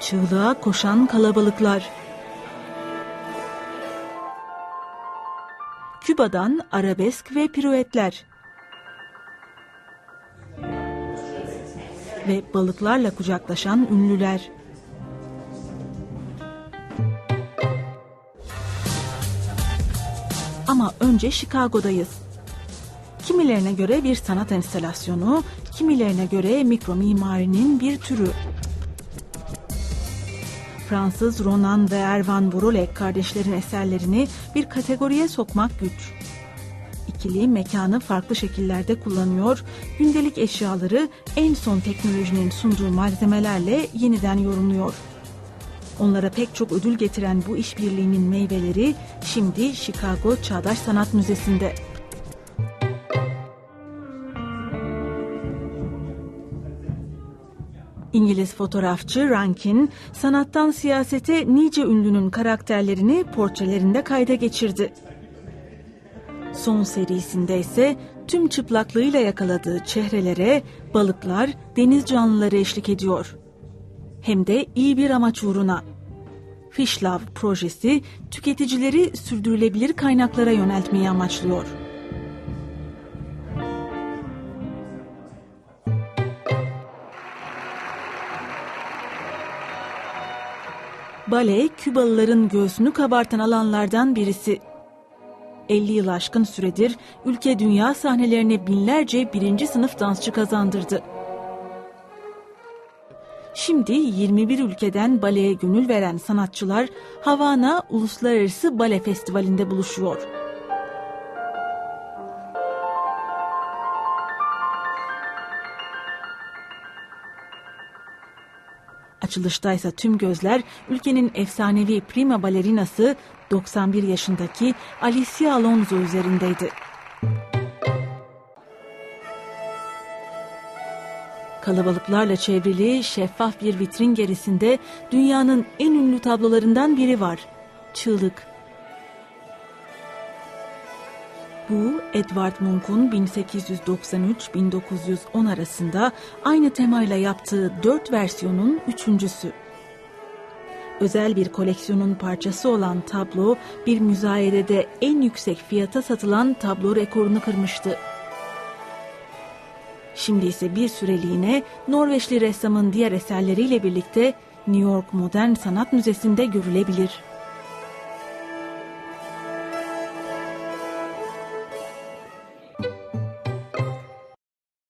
Çığlığa koşan kalabalıklar. Küba'dan arabesk ve piruetler. Ve balıklarla kucaklaşan ünlüler. Ama önce Chicago'dayız. Kimilerine göre bir sanat enstalasyonu, kimilerine göre mikro mimarinin bir türü. Fransız Ronan ve Ervan Brolek kardeşlerin eserlerini bir kategoriye sokmak güç. İkili mekanı farklı şekillerde kullanıyor, gündelik eşyaları en son teknolojinin sunduğu malzemelerle yeniden yorumluyor. Onlara pek çok ödül getiren bu işbirliğinin meyveleri şimdi Chicago Çağdaş Sanat Müzesi'nde. İngiliz fotoğrafçı Rankin, sanattan siyasete nice ünlünün karakterlerini portrelerinde kayda geçirdi. Son serisinde ise tüm çıplaklığıyla yakaladığı çehrelere balıklar, deniz canlıları eşlik ediyor. Hem de iyi bir amaç uğruna. Fish Love projesi tüketicileri sürdürülebilir kaynaklara yöneltmeyi amaçlıyor. Bale, Kübalıların göğsünü kabartan alanlardan birisi. 50 yıl aşkın süredir ülke dünya sahnelerine binlerce birinci sınıf dansçı kazandırdı. Şimdi 21 ülkeden baleye gönül veren sanatçılar Havana Uluslararası Bale Festivali'nde buluşuyor. Açılıştaysa tüm gözler ülkenin efsanevi prima balerinası 91 yaşındaki Alicia Alonso üzerindeydi. Kalabalıklarla çevrili şeffaf bir vitrin gerisinde dünyanın en ünlü tablolarından biri var. Çığlık. Bu Edward Munch'un 1893-1910 arasında aynı temayla yaptığı dört versiyonun üçüncüsü. Özel bir koleksiyonun parçası olan tablo bir müzayedede en yüksek fiyata satılan tablo rekorunu kırmıştı. Şimdi ise bir süreliğine Norveçli ressamın diğer eserleriyle birlikte New York Modern Sanat Müzesi'nde görülebilir.